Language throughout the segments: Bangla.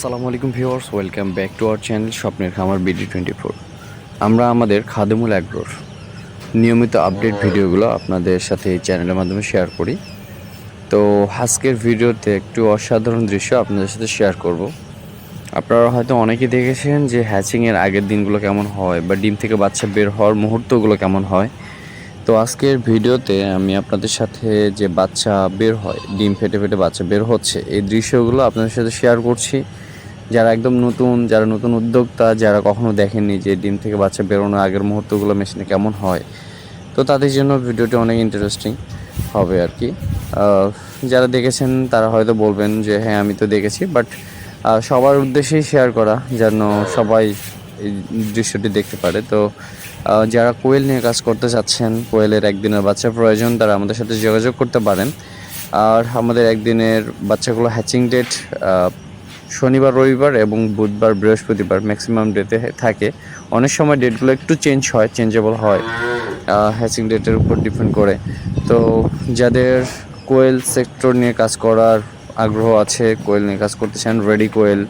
আসসালামু আলাইকুম viewers, welcome back to our channel স্বপ্নের খামার বিডি টোয়েন্টি ফোর। আমরা আমাদের খাদেমুল অ্যাগ্রোর নিয়মিত আপডেট ভিডিওগুলো আপনাদের সাথে এই চ্যানেলের মাধ্যমে শেয়ার করি। তো আজকের ভিডিওতে একটু অসাধারণ দৃশ্য আপনাদের সাথে শেয়ার করব। আপনারা হয়তো অনেকেই দেখেছেন যে হ্যাচিংয়ের আগের দিনগুলো কেমন হয় বা ডিম থেকে বাচ্চা বের হওয়ার মুহূর্তগুলো কেমন হয়। তো আজকের ভিডিওতে আমি আপনাদের সাথে যে বাচ্চা বের হয়, ডিম ফেটে ফেটে বাচ্চা বের হচ্ছে, এই দৃশ্যগুলো আপনাদের সাথে শেয়ার করছি। যারা একদম নতুন, যারা নতুন উদ্যোক্তা, যারা কখনো দেখেননি যে ডিম থেকে বাচ্চা বেরোনোর আগের মুহূর্তগুলো মেশিনে কেমন হয়, তো তাদের জন্য ভিডিওটি অনেক ইন্টারেস্টিং হবে আর কি। যারা দেখেছেন তারা হয়তো বলবেন যে হ্যাঁ আমি তো দেখেছি। বাট সবার উদ্দেশ্যেই শেয়ার করা, যেন সবাই এই দৃশ্যটি দেখতে পারে। তো যারা কোয়েল নিয়ে কাজ করতে চাচ্ছেন, কোয়েলের একদিনের বাচ্চা প্রয়োজন, তারা আমাদের সাথে যোগাযোগ করতে পারেন। আর আমাদের একদিনের বাচ্চাগুলো হ্যাচিং ডেট শনিবার, রবিবার এবং বুধবার, বৃহস্পতিবার ম্যাক্সিমাম ডেতে থাকে। অনেক সময় ডেটগুলো একটু চেঞ্জ হয় চেঞ্জেবল হয় হ্যাচিং ডেটের উপর ডিপেন্ড করে। তো যাদের কোয়েল সেক্টর নিয়ে কাজ করার আগ্রহ আছে, কোয়েল নিয়ে কাজ করতে চান রেডি কোয়েল,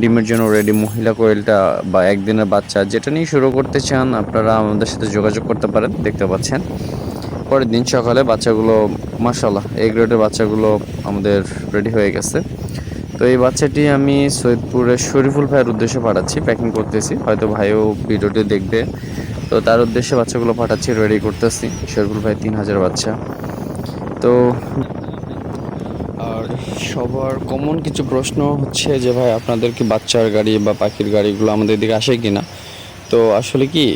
ডিমের জন্য রেডি মহিলা কোয়েলটা বা একদিনের বাচ্চা, যেটা নিয়ে শুরু করতে চান, আপনারা আমাদের সাথে যোগাযোগ করতে পারেন, দেখতে পাচ্ছেন। পরের দিন সকালে বাচ্চাগুলো মার্শাল্লাহ এই গ্রেডের বাচ্চাগুলো আমাদের রেডি হয়ে গেছে। তো এই বাচ্চাটি আমি সৈয়দপুরের শরীফুল ভাইয়ের উদ্দেশ্যে পাঠাচ্ছি প্যাকিং করতেছি। হয়তো ভাইও ভিডিওটি দেখবে। তো তার উদ্দেশ্যে বাচ্চাগুলো পাঠাচ্ছি রেডি করতেছি। শরীফুল ভাই তিন হাজার বাচ্চা। তো আর সবার কমন কিছু প্রশ্ন হচ্ছে যে, ভাই, আপনাদের কি বাচ্চার গাড়ি বা পাখির গাড়িগুলো আমাদের দিকে আসে কি না তো আসলে কি,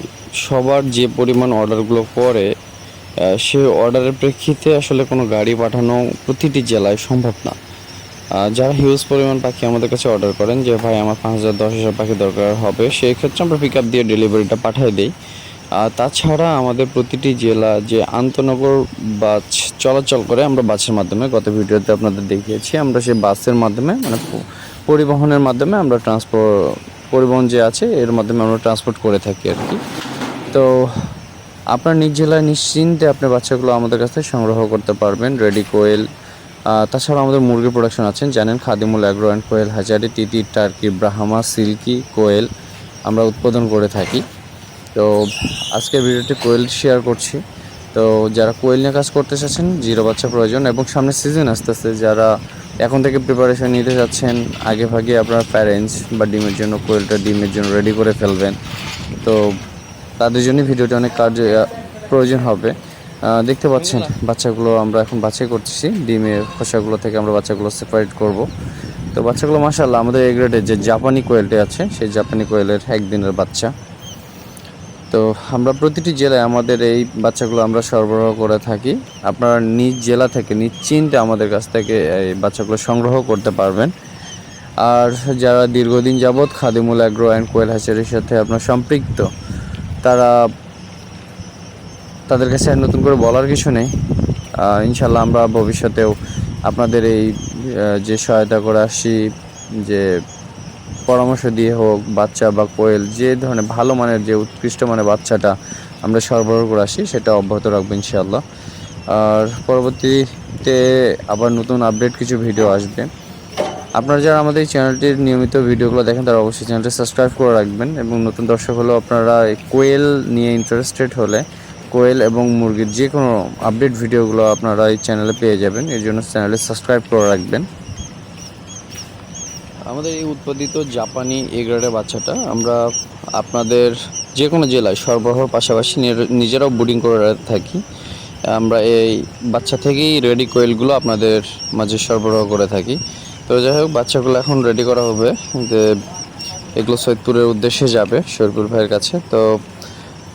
সবার যে পরিমাণ অর্ডারগুলো করে সে অর্ডারের প্রেক্ষিতে আসলে কোনো গাড়ি পাঠানো প্রতিটি জেলায় সম্ভব না। যারা হিউজ পরিমাণ পাখি আমাদের কাছে অর্ডার করেন যে, ভাই, আমার পাঁচ হাজার দশ হাজার পাখি দরকার হবে, সেই ক্ষেত্রে আমরা পিক আপ দিয়ে ডেলিভারিটা পাঠিয়ে দিই। আর তাছাড়া আমাদের প্রতিটি জেলা যে আন্তনগর বাস চলাচল করে, আমরা বাসের মাধ্যমে, গত ভিডিওতে আপনাদের দেখিয়েছি, আমরা সেই বাসের মাধ্যমে মানে পরিবহনের মাধ্যমে আমরা ট্রান্সপোর্ট পরিবহন যে আছে, এর মাধ্যমে আমরা ট্রান্সপোর্ট করে থাকি আর কি। তো আপনার নিজ জেলায় নিশ্চিন্তে আপনি বাচ্চাগুলো আমাদের কাছ থেকে সংগ্রহ করতে পারবেন, রেডি কোয়েল আহ, তাছাড়া আমাদের মুরগি প্রোডাকশন আছেন জানেন খাদিমুল অ্যাগ্রো অ্যান্ড কোয়েল হাজারি তিতি টার্কি ব্রাহ্মা সিল্কি কোয়েল আমরা উৎপাদন করে থাকি। তো আজকের ভিডিওটি কোয়েল শেয়ার করছি। তো যারা কোয়েল নিয়ে কাজ করতে চাচ্ছেন জিরো বাচ্চা প্রয়োজন এবং সামনে সিজন আসতেছে যারা এখন থেকে প্রিপারেশন নিতে যাচ্ছেন আগে ভাগে আপনার প্যারেন্টস বা ডিমের জন্য কোয়েলটা ডিমের জন্য রেডি করে ফেলবেন। তো তাদের জন্য ভিডিওটি অনেক কার্য প্রয়োজন হবে। দেখতে পাচ্ছেন, বাচ্চাগুলো আমরা এখন বাছাই করতেছি। ডিমের খোসাগুলো থেকে আমরা বাচ্চাগুলো সেপারেট করব। তো বাচ্চাগুলো মাসাল্লাহ আমাদের এই গ্রেডের যে জাপানি কোয়েলটি আছে, সেই জাপানি কোয়েলের একদিনের বাচ্চা। তো আমরা প্রতিটি জেলায় আমাদের এই বাচ্চাগুলো আমরা সরবরাহ করে থাকি। আপনারা নিজ জেলা থেকে, নিশ্চিন্তে আমাদের কাছ থেকে এই বাচ্চাগুলো সংগ্রহ করতে পারবেন। আর যারা দীর্ঘদিন যাবৎ খাদিমুল অ্যাগ্রো অ্যান্ড কোয়েল হ্যাচারির সাথে আপনার সম্পৃক্ত, তারা তাদের কাছে আর নতুন করে বলার কিছু নেই। ইনশাল্লাহ আমরা ভবিষ্যতেও আপনাদের এই যে সহায়তা করে আসছি, যে পরামর্শ দিয়ে হোক, বাচ্চা বা কোয়েল, যে ধরনের ভালো মানের, যে উৎকৃষ্ট মানের বাচ্চাটা আমরা সরবরাহ করে আসি সেটা অব্যাহত রাখব ইনশাআল্লাহ। আর পরবর্তীতে আবার নতুন আপডেট কিছু ভিডিও আসবে। আপনারা যারা আমাদের এই চ্যানেলটির নিয়মিত ভিডিওগুলো দেখেন, তারা অবশ্যই চ্যানেলটি সাবস্ক্রাইব করে রাখবেন এবং নতুন দর্শক হলেও আপনারা কোয়েল নিয়ে ইন্টারেস্টেড হলে কোয়েল এবং মুরগির যে কোনো আপডেট ভিডিওগুলো আপনারা এই চ্যানেলে পেয়ে যাবেন। এর জন্য চ্যানেলে সাবস্ক্রাইব করে রাখবেন। আমাদের এই উৎপাদিত জাপানি এগ্রেডের বাচ্চাটা, আমরা আপনাদের যে কোনো জেলায় সরবরাহর পাশাপাশি নিজেরাও বুডিং করে থাকি। আমরা এই বাচ্চা থেকেই রেডি কোয়েলগুলো আপনাদের মাঝে সরবরাহ করে থাকি। তো যাই হোক, বাচ্চাগুলো এখন রেডি করা হবে। যে এগুলো সৈয়দপুরের উদ্দেশ্যে যাবে শরীফুল ভাইয়ের কাছে। তো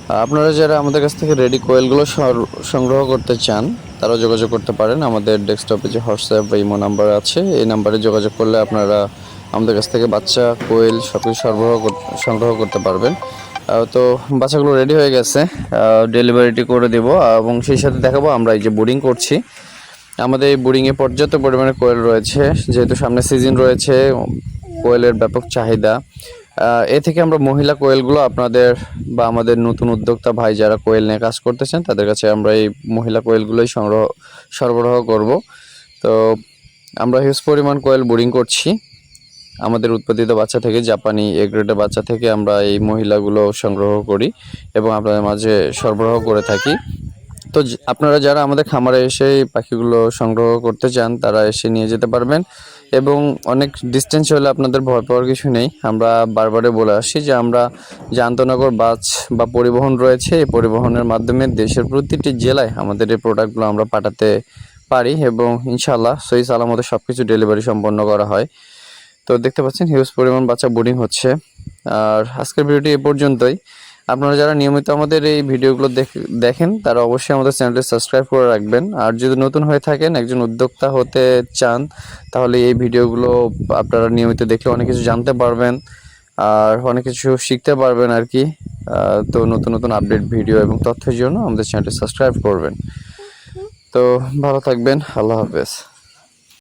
আপনারা যারা আমাদের কাছ থেকে রেডি কোয়েলগুলো সংগ্রহ করতে চান, তারা যোগাযোগ করতে পারেন। আমাদের ডেস্কটপে যে হোয়াটসঅ্যাপ বা ইমো নাম্বার আছে, এই নাম্বারে যোগাযোগ করলে আপনারা আমাদের কাছ থেকে বাচ্চা কোয়েল সব কিছু সরবরাহ সংগ্রহ করতে পারবেন। তো বাচ্চাগুলো রেডি হয়ে গেছে ডেলিভারিটি করে দেবো, এবং সেই সাথে দেখাবো আমরা এই যে বোর্ডিং করছি। আমাদের এই বোর্ডিংয়ে পর্যাপ্ত পরিমাণে কোয়েল রয়েছে, যেহেতু সামনে সিজন রয়েছে কোয়েলের ব্যাপক চাহিদা। এ থেকে আমরা মহিলা কোয়েলগুলো আপনাদের বা আমাদের নতুন উদ্যোক্তা ভাই যারা কোয়েল নিয়ে কাজ করতেছেন, তাদের কাছে আমরা এই মহিলা কোয়েলগুলোই সংগ্রহ, সরবরাহ করব। তো আমরা হিউজ পরিমাণ কোয়েল বোরিং করছি। আমাদের উৎপাদিত বাচ্চা থেকে জাপানি এগ্রেডের বাচ্চা থেকে আমরা এই মহিলাগুলো সংগ্রহ করি এবং আপনাদের মাঝে সরবরাহ করে থাকি। তো আপনারা যারা আমাদের খামারে এসে পাখিগুলো সংগ্রহ করতে চান, তারা এসে নিয়ে যেতে পারবেন। এবং অনেক ডিস্টেন্স হলে আপনাদের ভয় পাওয়ার কিছু নেই। আমরা বারবারে বলে আসি যে আমরা যে আন্তনগর বাস বা পরিবহন রয়েছে। এই পরিবহনের মাধ্যমে দেশের প্রতিটি জেলায় আমাদের এই প্রোডাক্টগুলো আমরা পাঠাতে পারি এবং ইনশাল্লাহ সহি সালামতে সব কিছু ডেলিভারি সম্পন্ন করা হয়। তো দেখতে পাচ্ছেন হিউজ পরিমাণ বাচ্চা বোর্ডিং হচ্ছে। আর আজকের ভিডিওটি এ পর্যন্তই। আপনারা যারা নিয়মিত আমাদের এই ভিডিওগুলো দেখ- দেখেন, তারা অবশ্যই আমাদের চ্যানেলটি সাবস্ক্রাইব করে রাখবেন। আর যদি নতুন হয়ে থাকেন, একজন উদ্যোক্তা হতে চান, তাহলে এই ভিডিওগুলো আপনারা নিয়মিত দেখলে অনেক কিছু জানতে পারবেন, আর অনেক কিছু শিখতে পারবেন আর কি। তো নতুন নতুন আপডেট ভিডিও এবং তথ্যের জন্য আমাদের চ্যানেলটি সাবস্ক্রাইব করবেন। তো ভালো থাকবেন, আল্লাহ হাফেজ।